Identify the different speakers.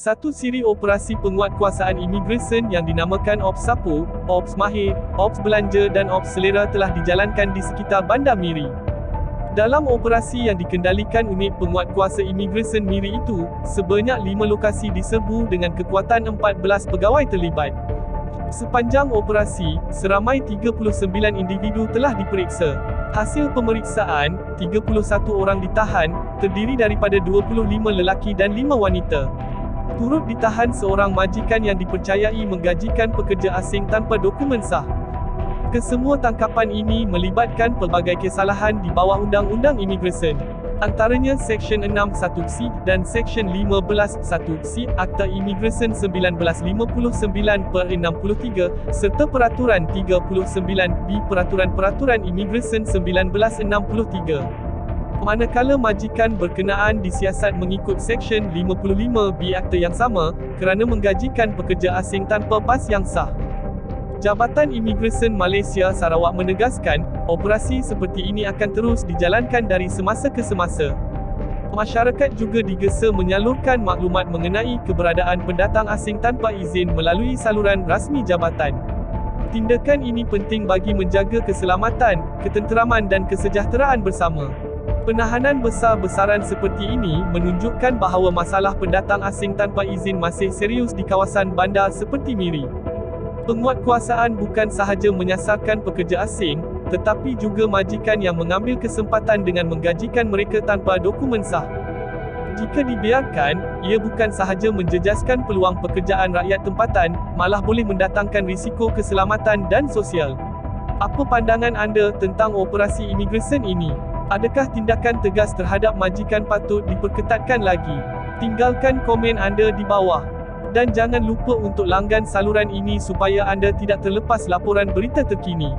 Speaker 1: Satu siri operasi penguatkuasaan imigresen yang dinamakan Ops Sapu, Ops Mahir, Ops Belanja dan Ops Selera telah dijalankan di sekitar Bandar Miri. Dalam operasi yang dikendalikan unit penguatkuasa imigresen Miri itu, sebanyak 5 lokasi diserbu dengan kekuatan 14 pegawai terlibat. Sepanjang operasi, seramai 39 individu telah diperiksa. Hasil pemeriksaan, 31 orang ditahan, terdiri daripada 25 lelaki dan 5 wanita. Turut ditahan seorang majikan yang dipercayai menggajikan pekerja asing tanpa dokumen sah. Kesemua tangkapan ini melibatkan pelbagai kesalahan di bawah Undang-Undang Imigresen. Antaranya Seksyen 6.1c dan Seksyen 15.1c Akta Imigresen 1959 per 63, serta Peraturan 39B Peraturan-Peraturan Imigresen 1963 manakala majikan berkenaan disiasat mengikut Seksyen 55B Akta yang sama, kerana menggajikan pekerja asing tanpa pas yang sah. Jabatan Imigresen Malaysia Sarawak menegaskan, operasi seperti ini akan terus dijalankan dari semasa ke semasa. Masyarakat juga digesa menyalurkan maklumat mengenai keberadaan pendatang asing tanpa izin melalui saluran rasmi jabatan. Tindakan ini penting bagi menjaga keselamatan, ketenteraman dan kesejahteraan bersama. Penahanan besar-besaran seperti ini menunjukkan bahawa masalah pendatang asing tanpa izin masih serius di kawasan bandar seperti Miri. Penguatkuasaan bukan sahaja menyasarkan pekerja asing, tetapi juga majikan yang mengambil kesempatan dengan menggajikan mereka tanpa dokumen sah. Jika dibiarkan, ia bukan sahaja menjejaskan peluang pekerjaan rakyat tempatan, malah boleh mendatangkan risiko keselamatan dan sosial. Apa pandangan anda tentang operasi imigresen ini? Adakah tindakan tegas terhadap majikan patut diperketatkan lagi? Tinggalkan komen anda di bawah. Dan jangan lupa untuk langgan saluran ini supaya anda tidak terlepas laporan berita terkini.